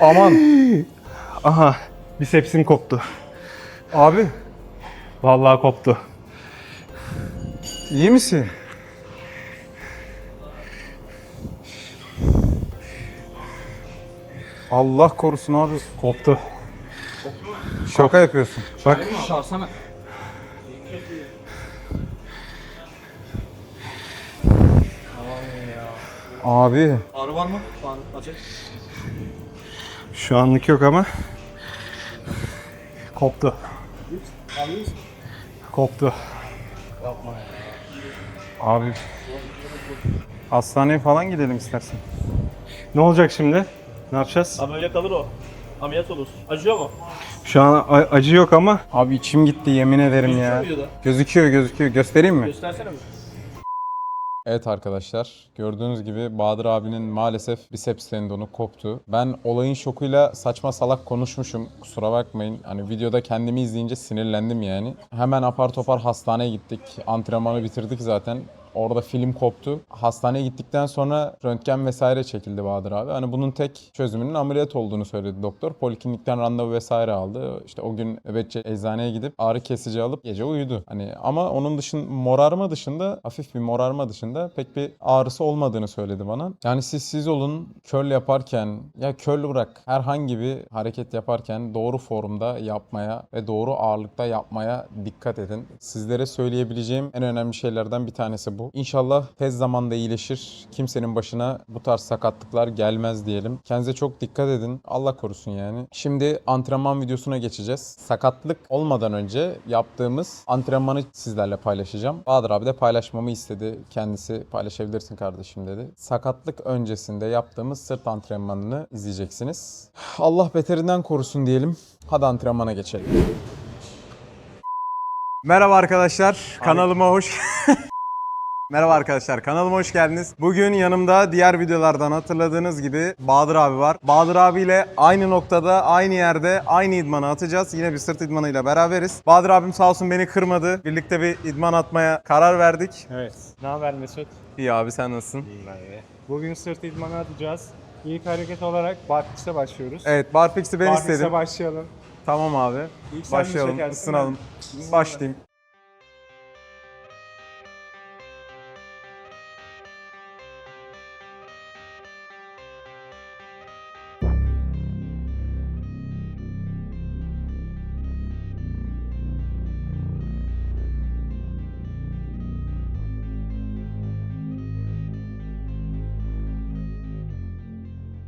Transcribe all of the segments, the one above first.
Aman Aha bisepsim koptu. abi Vallahi koptu. iyi misin? Allah korusun abi. Koptu. Şaka yapıyorsun. Bak Abi Ağrı var mı? Şu an açık. Şu anlık yok ama koptu. Koptu. abi hastaneye falan gidelim istersen. Ne olacak şimdi? Ne yapacağız? Abi öyle kalır o. Ameliyat olur. Acıyor mu? Şu an a- acı yok ama Abi içim gitti yemin ederim ya. Gözüküyor videoda. Gözüküyor gözüküyor. Göstereyim mi? Göstersene mi? Evet arkadaşlar gördüğünüz gibi Bahadır abinin maalesef biceps tendonu koptu. Ben olayın şokuyla saçma salak konuşmuşum kusura bakmayın. Hani videoda kendimi izleyince sinirlendim yani. Hemen apar topar hastaneye gittik. Antrenmanı bitirdik zaten. Orada film koptu. Hastaneye gittikten sonra röntgen vesaire çekildi Bahadır abi. Hani bunun tek çözümünün ameliyat olduğunu söyledi doktor. Poliklinikten randevu vesaire aldı. İşte o gün nöbetçi eczaneye gidip ağrı kesici alıp gece uyudu. Hani ama onun dışın morarma dışında hafif bir morarma dışında pek bir ağrısı olmadığını söyledi bana. Yani siz siz olun curl yaparken ya curl bırak herhangi bir hareket yaparken doğru formda yapmaya ve doğru ağırlıkta yapmaya dikkat edin. Sizlere söyleyebileceğim en önemli şeylerden bir tanesi bu. İnşallah tez zamanda iyileşir. Kimsenin başına bu tarz sakatlıklar gelmez diyelim. Kendinize çok dikkat edin. Allah korusun yani. Şimdi antrenman videosuna geçeceğiz. Sakatlık olmadan önce yaptığımız antrenmanı sizlerle paylaşacağım. Bahadır abi de paylaşmamı istedi. Kendisi paylaşabilirsin kardeşim dedi. Sakatlık öncesinde yaptığımız sırt antrenmanını izleyeceksiniz. Allah beterinden korusun diyelim. Hadi antrenmana geçelim. Merhaba arkadaşlar, kanalıma hoş Merhaba arkadaşlar, kanalıma hoş geldiniz. Bugün yanımda diğer videolardan hatırladığınız gibi Bahadır abi var. Bahadır abiyle aynı noktada, aynı yerde, aynı idmanı atacağız. Yine bir sırt idmanıyla beraberiz. Bahadır abim sağ olsun beni kırmadı. Birlikte bir idman atmaya karar verdik. Evet. Ne haber Mesut? İyi abi sen nasılsın? İyiyim ben de. Bugün sırt idmanı atacağız. İlk hareket olarak barfix'e başlıyoruz. Evet, barfix'i ben barfix'e istedim. başlayalım. Tamam abi. İlk Başlayalım, ısınalım. Başlayayım.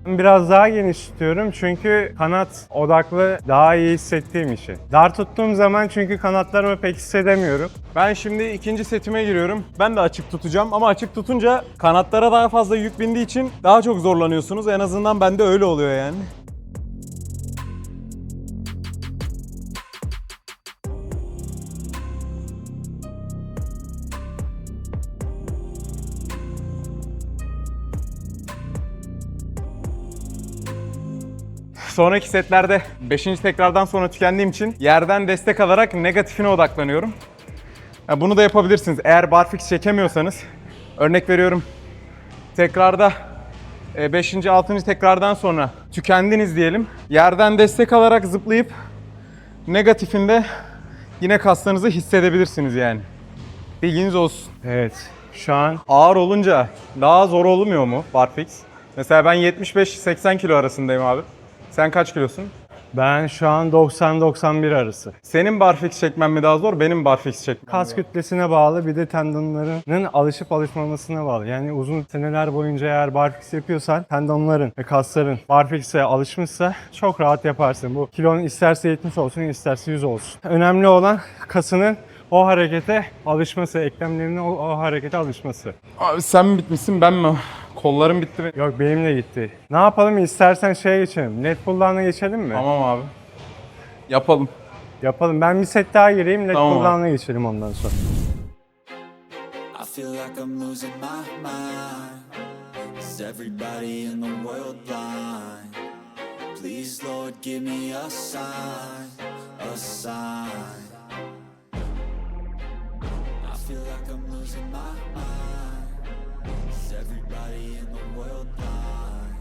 Biraz daha geniş tutuyorum çünkü kanat odaklı daha iyi hissettiğim için. Dar tuttuğum zaman çünkü kanatlarımı pek hissedemiyorum. Ben şimdi ikinci setime giriyorum. Ben de açık tutacağım ama açık tutunca kanatlara daha fazla yük bindiği için daha çok zorlanıyorsunuz. En azından bende öyle oluyor yani. Sonraki setlerde 5. tekrardan sonra tükendiğim için yerden destek alarak negatifine odaklanıyorum. Bunu da yapabilirsiniz. Eğer barfix çekemiyorsanız örnek veriyorum. Tekrarda 5. 6. tekrardan sonra tükendiniz diyelim. Yerden destek alarak zıplayıp negatifinde yine kaslarınızı hissedebilirsiniz yani. Bilginiz olsun. Evet. Şu an Ağır olunca daha zor olmuyor mu barfix? Mesela ben 75-80 kilo arasındayım abi. Sen kaç kilosun? ben şu an 90-91 arası. Senin barfix çekmen mi daha zor, benim barfix çekmem Kas mi? kütlesine bağlı bir de tendonlarının alışıp alışmamasına bağlı. Yani uzun seneler boyunca eğer barfix yapıyorsan tendonların ve kasların barfix'e alışmışsa çok rahat yaparsın. Bu kilon isterse 70 olsun isterse 100 olsun. Önemli olan kasının o harekete alışması, eklemlerinin o, o harekete alışması. Abi sen mi bitmişsin ben mi? Kollarım bitti benim. Yok benimle gitti. Ne yapalım istersen şeye geçelim. Net pulldown'a geçelim mi? Tamam abi. Yapalım. Yapalım. Ben bir set daha gireyim. Net Tamam abi. pulldown'a geçelim ondan sonra. I feel like I'm losing my mind. Is everybody in the world blind? Please, Lord, give me a sign, a sign. I'm losing my mind. Everybody in the world blind?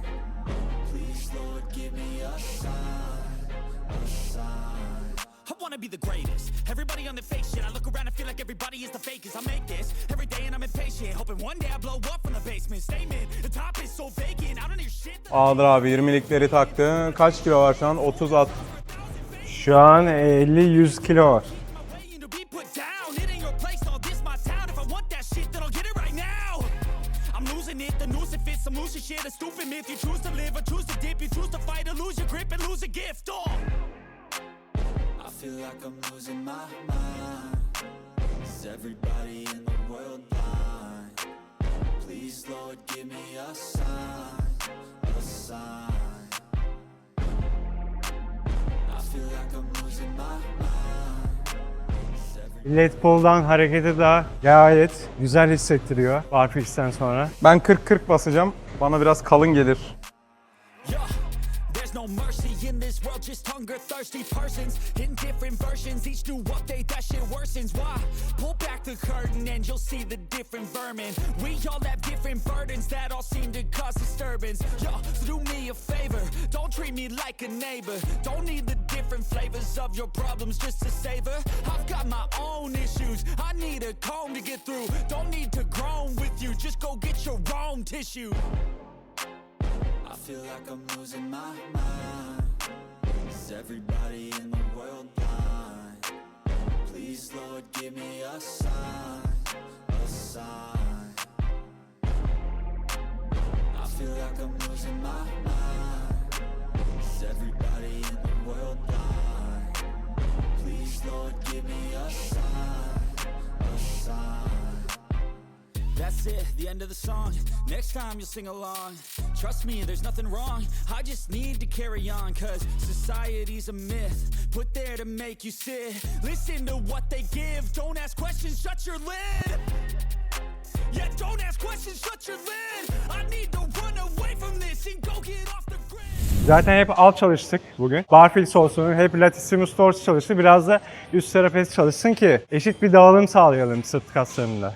Please, Lord, give me a sign, a sign. I wanna be the greatest. Everybody on the fake shit. I look around and feel like everybody is the fakest. I make this every day and I'm impatient. Hoping one day I blow up from the basement. Statement, the top is so vacant. I don't hear shit. Bahadır abi 20'likleri taktı. Kaç kilo var şu an? 30 at. Şu an 50-100 kilo var. Fits. Shit, a stupid myth. You choose to live or choose to dip. You choose to fight or lose your grip and lose a gift. Oh. I feel like I'm losing my mind. Is everybody in the world blind? Please, Lord, give me a sign, a sign. I feel like I'm losing my mind. Millet pull'dan hareketi daha gayet güzel hissettiriyor barfix'ten sonra. Ben 40-40 basacağım. Bana biraz kalın gelir. Yeah, there's no mercy in this world, just hunger thirsty persons in different versions. Each new update, that shit worsens. Why? Pull the curtain and you'll see the different vermin. We all have different burdens that all seem to cause disturbance. So do me a favor, don't treat me like a neighbor. Don't need the different flavors of your problems just to savor. I've got my own issues, I need a comb to get through. Don't need to groan with you, just go get your own tissue. I feel like I'm losing my mind. Is everybody in the world blind? Please, Lord, give me a sign, a sign. I feel like I'm losing my mind. Is everybody in the world blind? Please, Lord, give me a sign, a sign. That's it, the end of the song. Next time you'll sing along. Trust me, there's nothing wrong. I just need to carry on, cause society's a myth. Put there to make you sit. Listen to what they give. Don't ask questions, shut your lid. Yeah, don't ask questions, shut your lid. I need to run away from this and go get off the grid. Zaten hep alt çalıştık bugün. Barfix olsun, hep latissimus dorsi çalıştı. Biraz da üst trapez çalışsın ki eşit bir dağılım sağlayalım sırt kaslarında.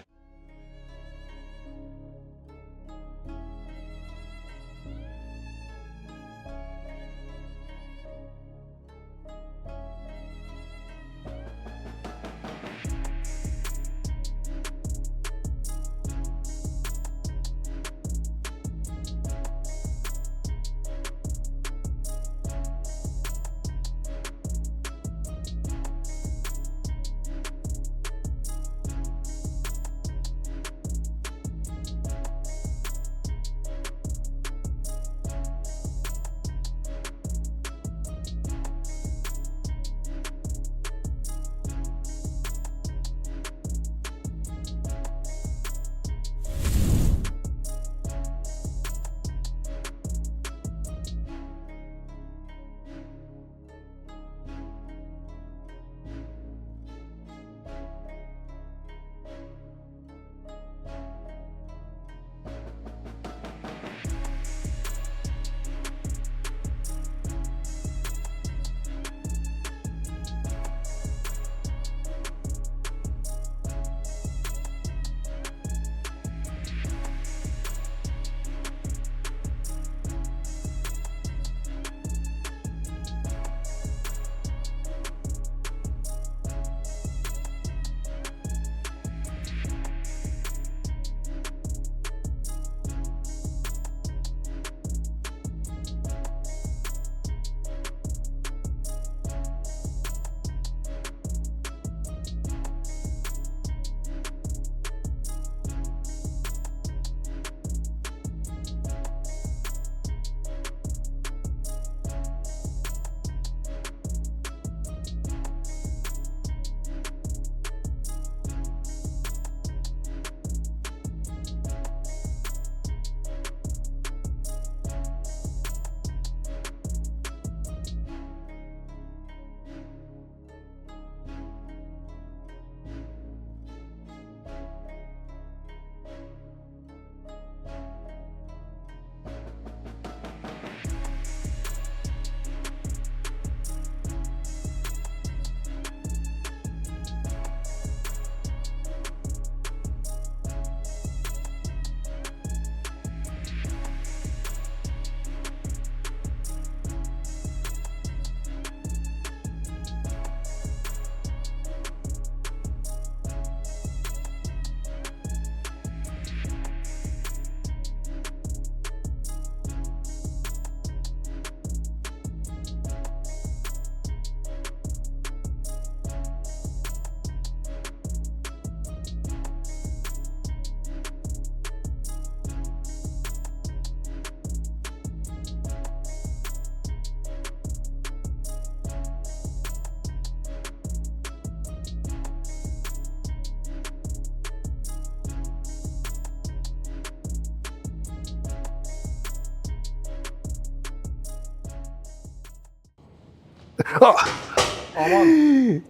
Aman.